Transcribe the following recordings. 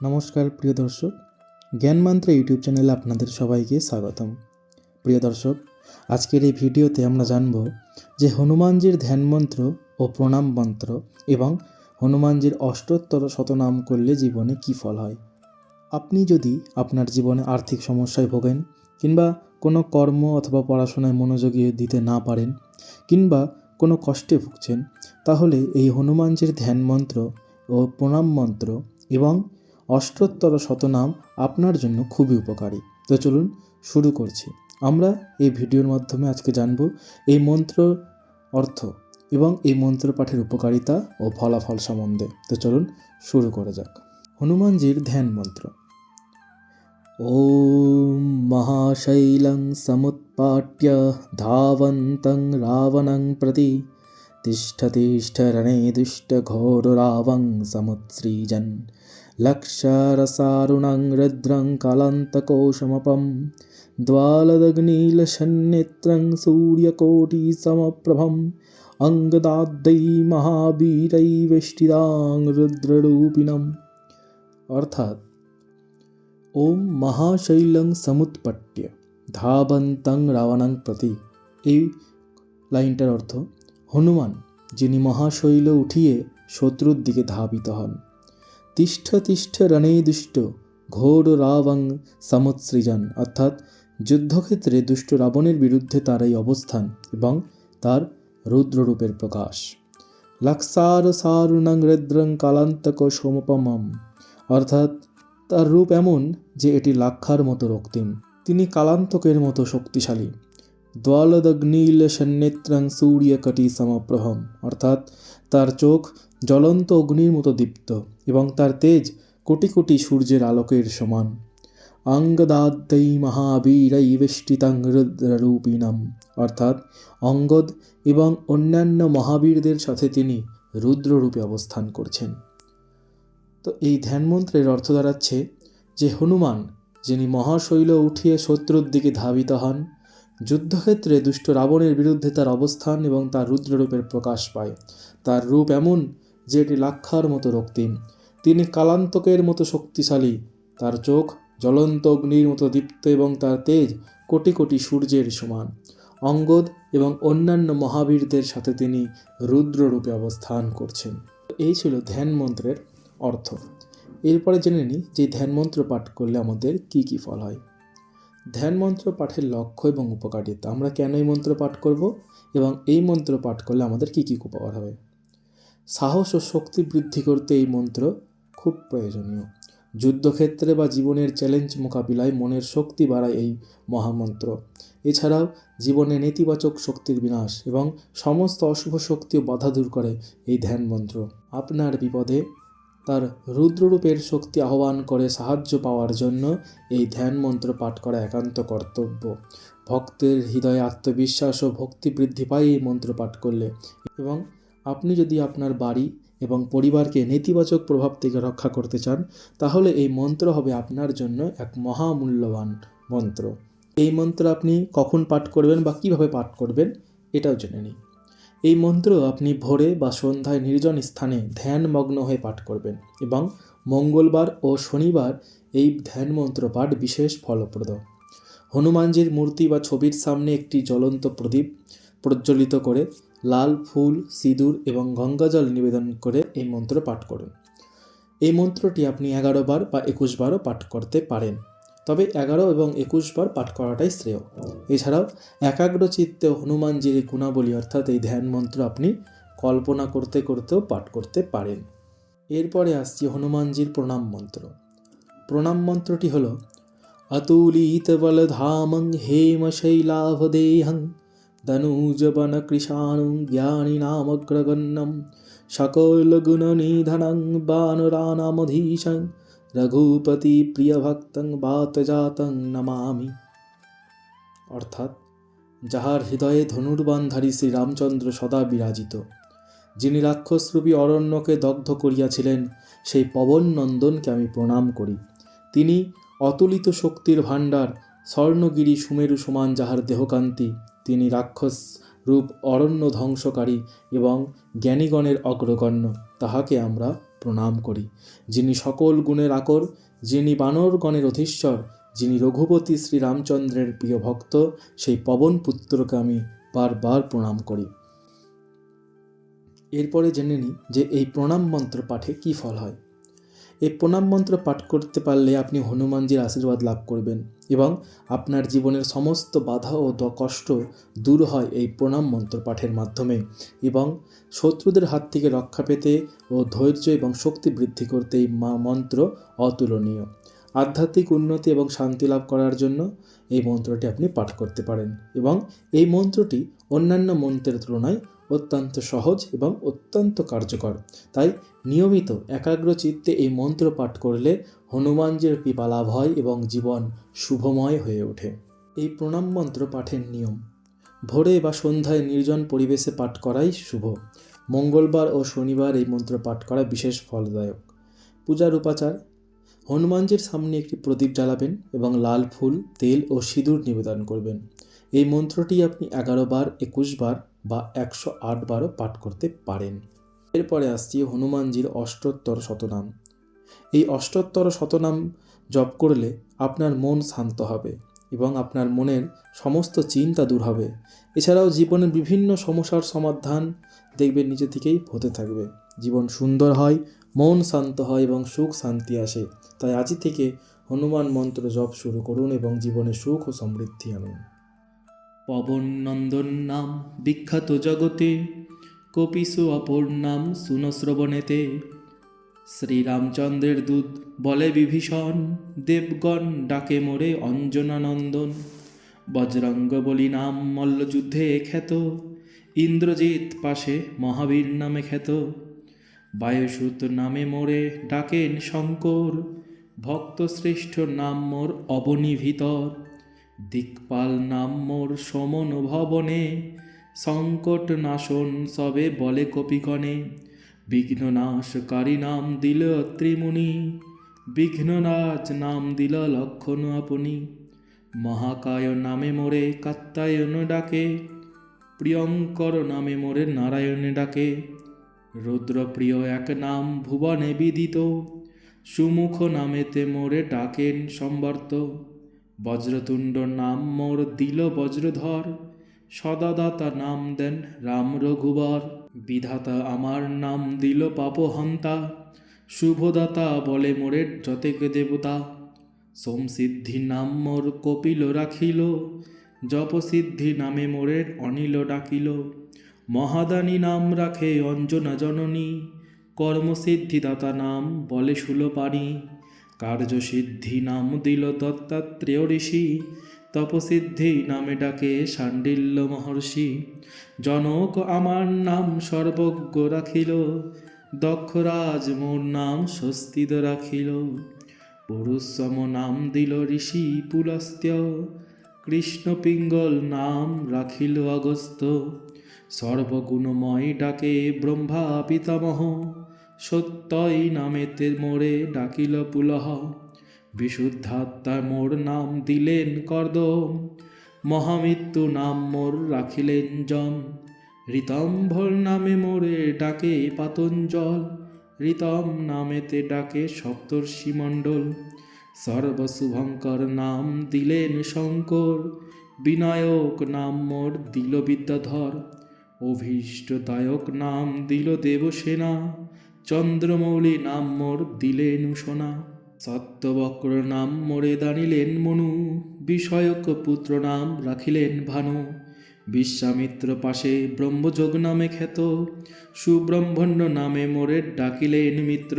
নমস্কার, প্রিয় দর্শক। জ্ঞান মন্ত্র ইউটিউব চ্যানেলে আপনাদের সবাইকে স্বাগতম। প্রিয় দর্শক, আজকের এই ভিডিওতে আমরা জানব যে হনুমানজির ধ্যান মন্ত্র ও প্রণাম মন্ত্র এবং হনুমানজির অষ্টোত্তর শতনাম করলে জীবনে কী ফল হয়। আপনি যদি আপনার জীবনে আর্থিক সমস্যায় ভোগেন কিংবা কোনো কর্ম অথবা পড়াশোনায় মনোযোগী দিতে না পারেন কিংবা কোনো কষ্টে ভুগছেন, তাহলে এই হনুমানজির ধ্যান মন্ত্র ও প্রণাম মন্ত্র এবং অষ্টোত্তর শতনাম আপনার জন্য খুবই উপকারী তো চলুন শুরু করছি আমরা এই ভিডিওর মাধ্যমে আজকে জানব এই মন্ত্র অর্থ এবং এই মন্ত্র পাঠের উপকারিতা ও ফলাফল সম্বন্ধে তো চলুন শুরু করা যাক হনুমানজির ধ্যান মন্ত্র ॐ महाशैलं समुत्पाट्य धावन्तं रावणं प्रति तिष्ठतिष्ठरणे दुष्टघोररावं समुत्सृजन् लक्षरसारुणं रुद्रं कलन्तकोशमपं द्वालदग्नीलसन्नेत्रं सूर्यकोटिसमप्रभम् अङ्गदाद्दै महावीरैवेष्टिदां रुद्ररूपिणम् অর্থাৎ ওম মহাশৈলং সমুৎপট্য ধাবন্তং রাবণাং প্রতি এই লাইনটার অর্থ হনুমান যিনি মহাশৈল উঠিয়ে শত্রুর দিকে ধাবিত হন তিষ্ঠ তিষ্ঠ রণে দুষ্ট, ঘোর রাবং সমুৎসৃজন। অর্থাৎ যুদ্ধক্ষেত্রে দুষ্ট রাবণের বিরুদ্ধে তার এই অবস্থান এবং তার রুদ্ররূপের প্রকাশ। লাক্সার সারুণং রুদ্রং কালান্তক সোমপমম। অর্থাৎ তার রূপ এমন যে এটি লাক্ষার মতো রক্তিম। তিনি কালান্তকের মতো শক্তিশালী। দ্বালদগ্নীল সন্নেত্রং সূর্যকটি সমপ্রভম অর্থাৎ তার চোখ জ্বলন্ত অগ্নির মতো দীপ্ত এবং তার তেজ কোটি কোটি সূর্যের আলোকের সমান। অঙ্গদাদ্যৈ মহাবীরৈ বেষ্টিতাং রুদ্ররূপিণম। অর্থাৎ অঙ্গদ এবং অন্যান্য মহাবীরদের সাথে তিনি রুদ্ররূপে অবস্থান করছেন। তো এই ধ্যান মন্ত্রের অর্থ দাঁড়াচ্ছে যে হনুমান, যিনি মহাশৈল উঠিয়ে শত্রুর দিকে ধাবিত হন, যুদ্ধক্ষেত্রে দুষ্ট রাবণের বিরুদ্ধে তার অবস্থান এবং তার রুদ্ররূপের প্রকাশ পায়। তার রূপ এমন যে এটি লাক্ষার মতো রক্তিম। তিনি কালান্তকের মতো শক্তিশালী। তার চোখ জ্বলন্ত অগ্নির মতো দীপ্ত এবং তার তেজ কোটি কোটি সূর্যের সমান। অঙ্গদ এবং অন্যান্য মহাবীরদের সাথে তিনি রুদ্ররূপে অবস্থান করছেন। এই ছিল ধ্যান মন্ত্রের অর্থ। এরপরে জেনে নিই যে ধ্যান মন্ত্র পাঠ করলে আমাদের কি কি ফল হয়। ধ্যান মন্ত্র পাঠের লক্ষ্য এবং উপকারিতা আমরা কেন এই মন্ত্র পাঠ করব এবং এই মন্ত্র পাঠ করলে আমাদের কি কি উপকার হবে? সাহস ও শক্তি বৃদ্ধি করতে এই মন্ত্র খুব প্রয়োজনীয়। যুদ্ধক্ষেত্রে বা জীবনের চ্যালেঞ্জ মোকাবিলায় মনের শক্তি বাড়ায় এই মহামন্ত্র। এছাড়াও জীবনে নেতিবাচক শক্তির বিনাশ এবং সমস্ত অশুভ শক্তি ও বাধা দূর করে এই ধ্যান মন্ত্র। আপনার বিপদে তার রুদ্ররূপের শক্তি আহ্বান করে সাহায্য পাওয়ার জন্য এই ধ্যান মন্ত্র পাঠ করা একান্ত কর্তব্য। ভক্তের হৃদয়ে আত্মবিশ্বাস ও ভক্তি বৃদ্ধি পায় এই মন্ত্র পাঠ করলে এবং আপনি যদি আপনার বাড়ি এবং পরিবারকে নেতিবাচক প্রভাব থেকে রক্ষা করতে চান, তাহলে এই মন্ত্র হবে আপনার জন্য এক মহামূল্যবান মন্ত্র। এই মন্ত্র আপনি কখন পাঠ করবেন বা কীভাবে পাঠ করবেন, এটাও জেনে নিই এই মন্ত্র আপনি ভোরে বা সন্ধ্যায় নির্জন স্থানে ধ্যানমগ্ন হয়ে পাঠ করবেন এবং মঙ্গলবার ও শনিবার এই ধ্যান মন্ত্র পাঠ বিশেষ ফলপ্রদ। হনুমানজির মূর্তি বা ছবির সামনে একটি জ্বলন্ত প্রদীপ প্রজ্বলিত করে লাল ফুল, সিঁদুর এবং গঙ্গাজল নিবেদন করে এই মন্ত্র পাঠ করুন। এই মন্ত্রটি আপনি এগারো বার বা একুশ বারও পাঠ করতে পারেন। তবে এগারো এবং একুশ বার পাঠ করাটাই শ্রেয়। এছাড়াও একাগ্র চিত্তে হনুমানজির গুণাবলী অর্থাৎ এই ধ্যান মন্ত্র আপনি কল্পনা করতে করতেও পাঠ করতে পারেন। এরপরে আসছি হনুমানজির প্রণাম মন্ত্র। প্রণাম মন্ত্রটি হল, অতুলিত বলধামং হেম শৈলাভদেহং দনুজবন কৃষাণুং জ্ঞানী নামগ্রগণ্যম সকল গুণ নিধনং বানরানামধীশং রঘুপতি প্রিয়ভক্তং বাতজাতং নমামি অর্থাৎ যাহার হৃদয়ে ধনুর্বানধারী শ্রীরামচন্দ্র সদা বিরাজিত, যিনি রাক্ষসরূপী অরণ্যকে দগ্ধ করিয়াছিলেন, সেই পবন নন্দনকে আমি প্রণাম করি। তিনি অতুলিত শক্তির ভাণ্ডার, স্বর্ণগিরি সুমেরু সমান যাহার দেহকান্তি তিনি রাক্ষস রূপ অরণ্য ধ্বংসকারী এবং জ্ঞানীগণের অগ্রগণ্য, তাহাকে আমরা প্রণাম করি। যিনি সকল গুণের আকর, যিনি বানরগণের অধীশ্বর, যিনি রঘুপতি শ্রীরামচন্দ্রের প্রিয় ভক্ত, সেই পবন পুত্রকে আমি বারবার প্রণাম করি। এরপরে জেনে নিই যে এই প্রণাম মন্ত্র পাঠে কি ফল হয়। প্রণাম মন্ত্র পাঠ করতে পারলে আপনি হনুমানজির আশীর্বাদ লাভ করবেন এবং আপনার জীবনের সমস্ত বাধা ও কষ্ট দূর হয় এই প্রণাম মন্ত্র পাঠের মাধ্যমে এবং শত্রুদের হাত থেকে রক্ষা পেতে ও ধৈর্য এবং শক্তি বৃদ্ধি করতে এই মা- মন্ত্র অতুলনীয়। আধ্যাত্মিক উন্নতি এবং শান্তি লাভ করার জন্য এই মন্ত্রটি আপনি পাঠ করতে পারেন এবং এই মন্ত্রটি অন্যান্য মন্ত্রের তুলনায় অত্যন্ত সহজ এবং অত্যন্ত কার্যকর। তাই নিয়মিত একাগ্র চিত্তে এই মন্ত্র পাঠ করলে হনুমানজির কৃপা লাভ হয় এবং জীবন শুভময় হয়ে ওঠে। এই প্রণাম মন্ত্র পাঠের নিয়ম, ভোরে বা সন্ধ্যায় নির্জন পরিবেশে পাঠ করাই শুভ। মঙ্গলবার ও শনিবার এই মন্ত্র পাঠ করা বিশেষ ফলদায়ক। পূজার উপাচার, হনুমানজির সামনে একটি প্রদীপ জ্বালাবেন এবং লাল ফুল, তেল ও সিঁদুর নিবেদন করবেন। এই মন্ত্রটি আপনি এগারো বার, একুশ বার বা একশো আট বারও পাঠ করতে পারেন। এরপরে আসছি হনুমানজির অষ্টোত্তর শতনাম। এই অষ্টোত্তর শতনাম জপ করলে আপনার মন শান্ত হবে এবং আপনার মনের সমস্ত চিন্তা দূর হবে। এছাড়াও জীবনের বিভিন্ন সমস্যার সমাধান দেখবেন নিজে থেকেই হতে থাকবে। জীবন সুন্দর হয়, মন শান্ত হয় এবং সুখ শান্তি আসে। তাই আজই থেকে হনুমান মন্ত্র জপ শুরু করুন এবং জীবনে সুখ ও সমৃদ্ধি আনুন। পবন নন্দন নাম বিখ্যাত জগতে, কপিসু অপর নাম সুনশ্রবণেতে। শ্রীরামচন্দ্রের দূত বলে বিভীষণ, দেবগণ ডাকে মোরে অঞ্জনানন্দন। বজরঙ্গ বলি নাম মল্লযুদ্ধে খ্যাত, ইন্দ্রজিৎ পাশে মহাবীর নামে খ্যাত। বায়ুসূত নামে মোরে ডাকেন শঙ্কর ভক্ত শ্রেষ্ঠ নাম মোর অবনী ভিতর দিকপাল নাম মোর সমন ভবনে, সংকট নাশন সবে বলে কপিকণে বিঘ্ন নাশকারী নাম দিল ত্রিমুনি বিঘ্নরাজ নাম দিল লক্ষণ আপনি। মহাকায় নামে মোরে কাত্তায়ন ডাকে, প্রিয়ঙ্কর নামে মোরে নারায়ণে ডাকে। রুদ্রপ্রিয় এক নাম ভুবনে বিদিত, সুমুখ নামেতে মোরে ডাকেন সম্বর্ত। বজ্রতুণ্ড নাম মোর দিল বজ্রধর। সদাদাতা নাম দেন রাম রঘুবর। বিধাতা আমার নাম দিল পাপহন্তা। শুভদাতা বলে মোরে যতেক দেবতা। সোমসিদ্ধি নাম মোর কপিল রাখিল। জপসিদ্ধি নামে মোরে অনিল ডাকিল। মহাদানী নাম রাখে অঞ্জনা জননী। কর্মসিদ্ধিদাতা নাম বলে সুলপানি কার্যসিদ্ধি নাম দিল দত্তাত্রেয় ঋষি তপসিদ্ধি নামে ডাকে সাণ্ডিল্য মহর্ষি জনক আমার নাম সর্বজ্ঞ রাখিল দক্ষরাজ মোর নাম স্বস্তিদ রাখিল পুরুষম নাম দিল ঋষি পুলস্ত্য কৃষ্ণ পিঙ্গল নাম রাখিল অগস্ত সর্বগুণময় ডাকে ব্রহ্মা পিতামহ সত্যই নামেতে মোরে ডাকিল পুলহ। বিশুদ্ধাত্মা মোর নাম দিলেন কর্দম। মহামৃত্যু নাম মোর রাখিলেন জম ঋতম্ভর নামে মোরে ডাকে পাতঞ্জল। ঋতম নামেতে ডাকে সপ্তর্ষি মণ্ডল। সর্বশুভঙ্কর নাম দিলেন শঙ্কর। বিনায়ক নাম মোর দিল বিদ্যাধর। অভীষ্টদায়ক নাম দিল দেবসেনা। চন্দ্রমৌলি নাম মোর দিলেন সোনা, সত্যবক্র নাম মোরে দানিলেন মনু, বিষয়ক পুত্র নাম রাখিলেন ভানু। বিশ্বামিত্র পাশে ব্রহ্মযোগ নামে খ্যাত, সুব্রহ্মণ্য নামে মোরে ডাকিলেন মিত্র।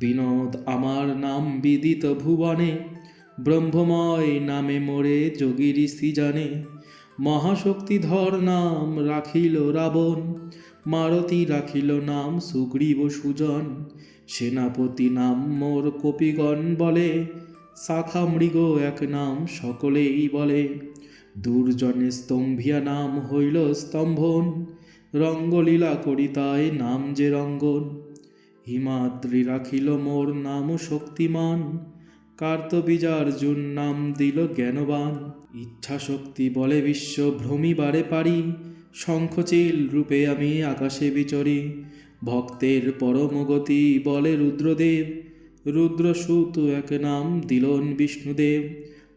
বিনোদ আমার নাম বিদিত ভুবনে, ব্রহ্মময় নামে মোরে যোগীর জানে মহাশক্তিধর নাম রাখিল রাবণ মারতী রাখিল নাম সুগ্রীব সুজন। সেনাপতি নাম মোর কপিগণ বলে, শাখা মৃগ এক নাম সকলেই বলে। দুর্জনে স্তম্ভিয়া নাম হইল স্তম্ভন, রঙ্গলীলা করিতায় নাম যে রঙ্গন। হিমাদ্রি রাখিল মোর নাম শক্তিমান, কার্তবীজার্জুন নাম দিল জ্ঞানবান। ইচ্ছা শক্তি বলে বিশ্ব ভ্রমিবারে পারি শঙ্খচিল রূপে আমি আকাশে বিচরি। ভক্তের পরমগতি বলে রুদ্রদেব। রুদ্রসূত এক নাম দিলন বিষ্ণুদেব।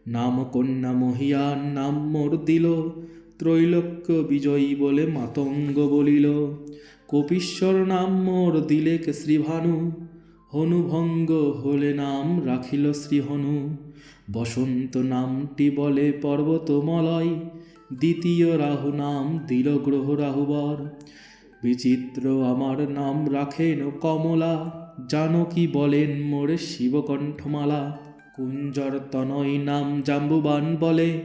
নাম কন্যা মহিয়ান নাম মোর দিল। ত্রৈলোক্য বিজয়ী বলে মাতঙ্গ বলিল। কপীশ্বর নাম মোর দিলেক শ্রীভানু। হনুভঙ্গ হলে নাম রাখিল শ্রীহনু। বসন্ত নামটি বলে পর্বতমলয়। দ্বিতীয় রাহু নাম দিল গ্রহ রাহুবর। বিচিত্র আমার নাম রাখেন কমলা। জানকী বলেন মোরে শিবকণ্ঠমালা। কুঞ্জর তনয় নাম জাম্বুবান বলে।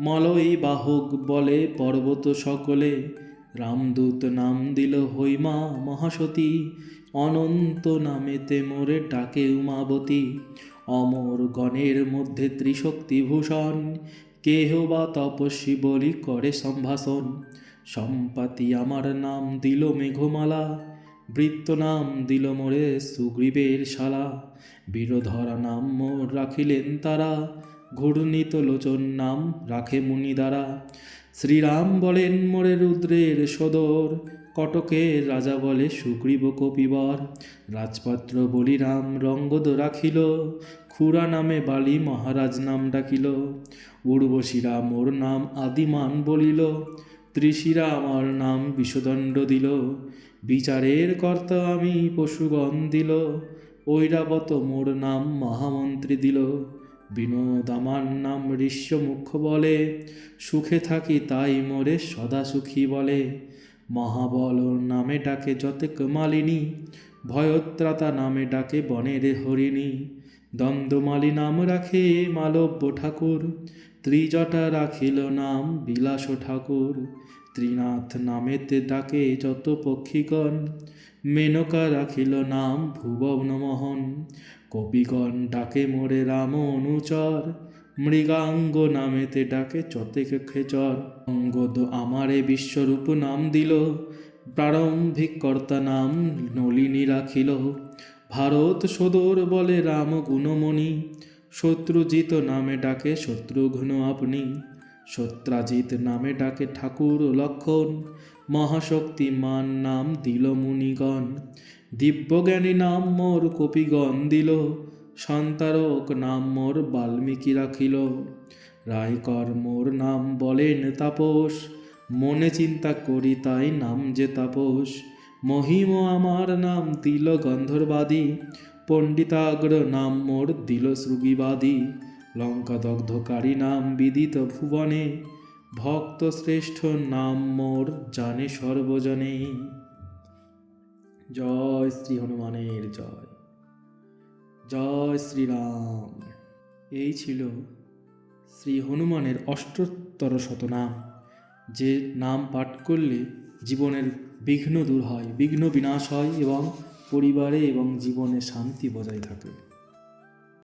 মলয় বাহক বলে পর্বত সকলে। রামদূত নাম দিল হৈমা মহাসতী। অনন্ত নামেতে মোরে ডাকে উমাবতী। অমর গণের মধ্যে ত্রিশক্তি ভূষণ কেহ বা তপস্বী বলি করে সম্ভাষণ। সম্পাতি আমার নাম দিল মেঘমালা, বৃত্ত নাম দিল মোরে সুগ্রীবের শালা। বীরধরা নাম মোর রাখিলেন তারা, ঘূর্ণিত লোচন নাম রাখে মুনি দ্বারা শ্রীরাম বলেন মোরে রুদ্রের সদর, কটকের রাজা বলে সুগ্রীব কপিবর। রাজপাত্র বলিরাম রঙ্গদ রাখিল খুরা নামে বালি মহারাজ নাম ডাকিল। উর্বশিরা মোর নাম আদিমান বলিল ত্রিশিরা আমার নাম বিষদণ্ড দিল। বিচারের কর্তা আমি পশুগণ দিল, ঐরাবত মোর নাম মহামন্ত্রী দিল। বিনোদ আমার নাম ঋষ্য মুখ্য বলে, সুখে থাকি তাই মোরে সদা সুখী বলে। মহাবল নামে ডাকে যতেক মালিনী, ভয়ত্রাতা নামে ডাকে বনের হরিণী। দ্বন্দ্বমালী নাম রাখে মালব্য ঠাকুর ত্রিজটা রাখিল নাম বিলাস ঠাকুর। ত্রিনাথ নামেতে ডাকে যত পক্ষীগণ। মেনকা রাখিল নাম ভুবন মোহন। কবিগণ ডাকে মোরে রাম অনুচর। মৃগাঙ্গ নামেতে ডাকে চতেক খেচর। অঙ্গদ আমারে বিশ্বরূপ নাম দিল। প্রারম্ভিক কর্তা নাম নলিনী রাখিল। ভারত সদর বলে রাম গুণমণি। শত্রুজিত নামে ডাকে শত্রুঘ্ন আপনি। সত্রাজিৎ নামে ডাকে ঠাকুর লক্ষণ। মহাশক্তিমান নাম দিল মুনিগণ। দিব্যজ্ঞানী নাম মোর কপিগণ দিল। সন্তারক নাম মোর বাল্মীকি রাখিল। রায়কর মোর নাম বলেন তাপস। মনে চিন্তা করি তাই নাম যে তাপস। মহিম আমার নাম দিল গন্ধর্বাদী। পণ্ডিতাগ্র নাম মোর দিল শ্রুগিবাদী লঙ্কা দগ্ধকারী নাম বিদিত ভুবনে ভক্ত শ্রেষ্ঠ নাম মোর জানে সর্বজনে। জয় শ্রী হনুমানের জয়। জয় শ্রীরাম। এই ছিল শ্রী হনুমানের অষ্টোত্তর শতনাম, যে নাম পাঠ করলে জীবনের বিঘ্ন দূর হয়, বিঘ্ন বিনাশ হয় এবং পরিবারে এবং জীবনে শান্তি বজায় থাকে।